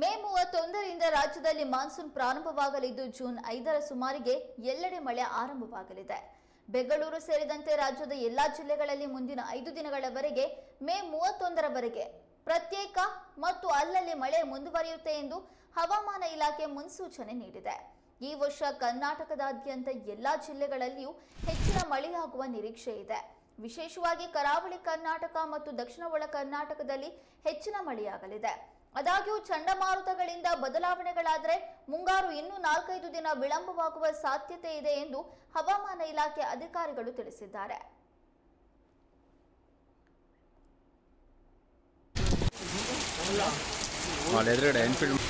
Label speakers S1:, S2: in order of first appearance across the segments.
S1: ಮೇ ಮೂವತ್ತೊಂದರಿಂದ ರಾಜ್ಯದಲ್ಲಿ monsoon ಪ್ರಾರಂಭವಾಗಲಿದ್ದು June ಐದರ ಸುಮಾರಿಗೆ ಎಲ್ಲೆಡೆ ಮಳೆ ಆರಂಭವಾಗಲಿದೆ. ಬೆಂಗಳೂರು ಸೇರಿದಂತೆ ರಾಜ್ಯದ ಎಲ್ಲಾ ಜಿಲ್ಲೆಗಳಲ್ಲಿ ಮುಂದಿನ ಐದು ದಿನಗಳವರೆಗೆ ಮೇ ಮೂವತ್ತೊಂದರವರೆಗೆ ಪ್ರತ್ಯೇಕ ಮತ್ತು ಅಲ್ಲಲ್ಲಿ ಮಳೆ ಮುಂದುವರಿಯುತ್ತೆ ಎಂದು ಹವಾಮಾನ ಇಲಾಖೆ ಮುನ್ಸೂಚನೆ ನೀಡಿದೆ. ಈ ವರ್ಷ ಕರ್ನಾಟಕದಾದ್ಯಂತ ಎಲ್ಲಾ ಜಿಲ್ಲೆಗಳಲ್ಲಿಯೂ ಹೆಚ್ಚಿನ ಮಳೆಯಾಗುವ ನಿರೀಕ್ಷೆ ಇದೆ. ವಿಶೇಷವಾಗಿ ಕರಾವಳಿ ಕರ್ನಾಟಕ ಮತ್ತು ದಕ್ಷಿಣ ಒಳ ಕರ್ನಾಟಕದಲ್ಲಿ ಹೆಚ್ಚಿನ ಮಳೆಯಾಗಲಿದೆ. ಆದಾಗ್ಯೂ ಚಂಡಮಾರುತಗಳಿಂದ ಬದಲಾವಣೆಗಳಾದರೆ ಮುಂಗಾರು ಇನ್ನೂ ನಾಲ್ಕೈದು ದಿನ ವಿಳಂಬವಾಗುವ ಸಾಧ್ಯತೆ ಇದೆ ಎಂದು ಹವಾಮಾನ ಇಲಾಖೆ ಅಧಿಕಾರಿಗಳು ತಿಳಿಸಿದ್ದಾರೆ. ಎನ್ಫೀಲ್ಡ್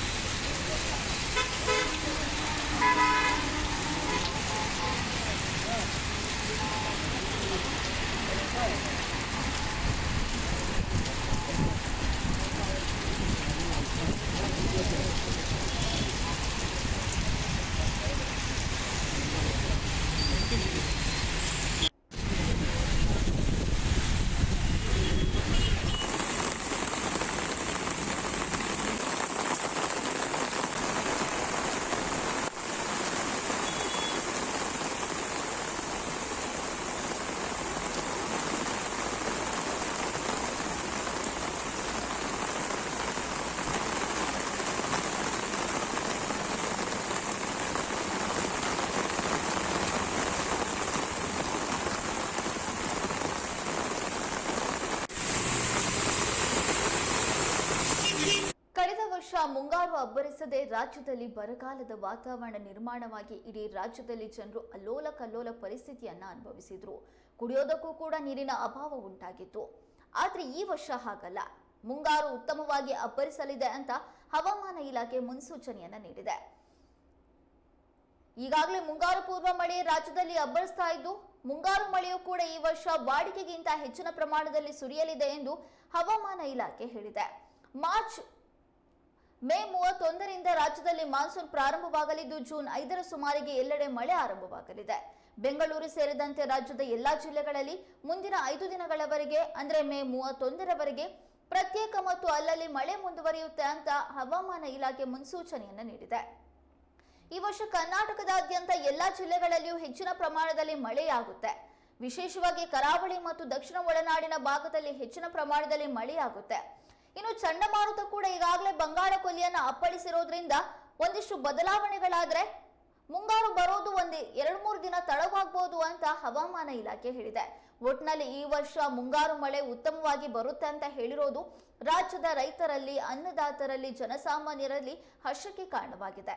S1: ವರ್ಷ ಮುಂಗಾರು ಅಬ್ಬರಿಸದೆ ರಾಜ್ಯದಲ್ಲಿ ಬರಗಾಲದ ವಾತಾವರಣ ನಿರ್ಮಾಣವಾಗಿ ಇಡೀ ರಾಜ್ಯದಲ್ಲಿ ಜನರು ಅಲ್ಲೋಲ ಕಲ್ಲೋಲ ಪರಿಸ್ಥಿತಿಯನ್ನ ಅನುಭವಿಸಿದ್ರು. ಕುಡಿಯೋದಕ್ಕೂ ಕೂಡ ನೀರಿನ ಅಭಾವ ಉಂಟಾಗಿತ್ತು. ಆದ್ರೆ ಈ ವರ್ಷ ಹಾಗಲ್ಲ. ಮುಂಗಾರು ಉತ್ತಮವಾಗಿ ಅಬ್ಬರಿಸಲಿದೆ ಅಂತ ಹವಾಮಾನ ಇಲಾಖೆ ಮುನ್ಸೂಚನೆಯನ್ನ ನೀಡಿದೆ. ಈಗಾಗಲೇ ಮುಂಗಾರು ಪೂರ್ವ ಮಳೆ ರಾಜ್ಯದಲ್ಲಿ ಅಬ್ಬರಿಸ್ತಾ ಇದ್ದು, ಮುಂಗಾರು ಮಳೆಯೂ ಕೂಡ ಈ ವರ್ಷ ವಾಡಿಕೆಗಿಂತ ಹೆಚ್ಚಿನ ಪ್ರಮಾಣದಲ್ಲಿ ಸುರಿಯಲಿದೆ ಎಂದು ಹವಾಮಾನ ಇಲಾಖೆ ಹೇಳಿದೆ. ಮಾರ್ಚ್ ಮೇ ಮೂವತ್ತೊಂದರಿಂದ ರಾಜ್ಯದಲ್ಲಿ ಮಾನ್ಸೂನ್ ಪ್ರಾರಂಭವಾಗಲಿದ್ದು ಜೂನ್ ಐದರ ಸುಮಾರಿಗೆ ಎಲ್ಲೆಡೆ ಮಳೆ ಆರಂಭವಾಗಲಿದೆ. ಬೆಂಗಳೂರು ಸೇರಿದಂತೆ ರಾಜ್ಯದ ಎಲ್ಲಾ ಜಿಲ್ಲೆಗಳಲ್ಲಿ ಮುಂದಿನ ಐದು ದಿನಗಳವರೆಗೆ, ಅಂದರೆ ಮೇ ಮೂವತ್ತೊಂದರವರೆಗೆ, ಪ್ರತ್ಯೇಕ ಮತ್ತು ಅಲ್ಲಲ್ಲಿ ಮಳೆ ಮುಂದುವರಿಯುತ್ತೆ ಅಂತ ಹವಾಮಾನ ಇಲಾಖೆ ಮುನ್ಸೂಚನೆಯನ್ನು ನೀಡಿದೆ. ಈ ವರ್ಷ ಕರ್ನಾಟಕದಾದ್ಯಂತ ಎಲ್ಲಾ ಜಿಲ್ಲೆಗಳಲ್ಲಿಯೂ ಹೆಚ್ಚಿನ ಪ್ರಮಾಣದಲ್ಲಿ ಮಳೆಯಾಗುತ್ತೆ. ವಿಶೇಷವಾಗಿ ಕರಾವಳಿ ಮತ್ತು ದಕ್ಷಿಣ ಒಳನಾಡಿನ ಭಾಗದಲ್ಲಿ ಹೆಚ್ಚಿನ ಪ್ರಮಾಣದಲ್ಲಿ ಮಳೆಯಾಗುತ್ತೆ. ಇನ್ನು ಚಂಡಮಾರುತ ಕೂಡ ಈಗಾಗಲೇ ಬಂಗಾಳ ಕೊಲ್ಲಿಯನ್ನ ಅಪ್ಪಳಿಸಿರೋದ್ರಿಂದ ಒಂದಿಷ್ಟು ಬದಲಾವಣೆಗಳಾದ್ರೆ ಮುಂಗಾರು ಬರೋದು ಒಂದು ಎರಡು ಮೂರು ದಿನ ತಡವಾಗಬಹುದು ಅಂತ ಹವಾಮಾನ ಇಲಾಖೆ ಹೇಳಿದೆ. ಒಟ್ನಲ್ಲಿ ಈ ವರ್ಷ ಮುಂಗಾರು ಮಳೆ ಉತ್ತಮವಾಗಿ ಬರುತ್ತೆ ಅಂತ ಹೇಳಿರೋದು ರಾಜ್ಯದ ರೈತರಲ್ಲಿ, ಅನ್ನದಾತರಲ್ಲಿ, ಜನಸಾಮಾನ್ಯರಲ್ಲಿ ಹರ್ಷಕ್ಕೆ ಕಾರಣವಾಗಿದೆ.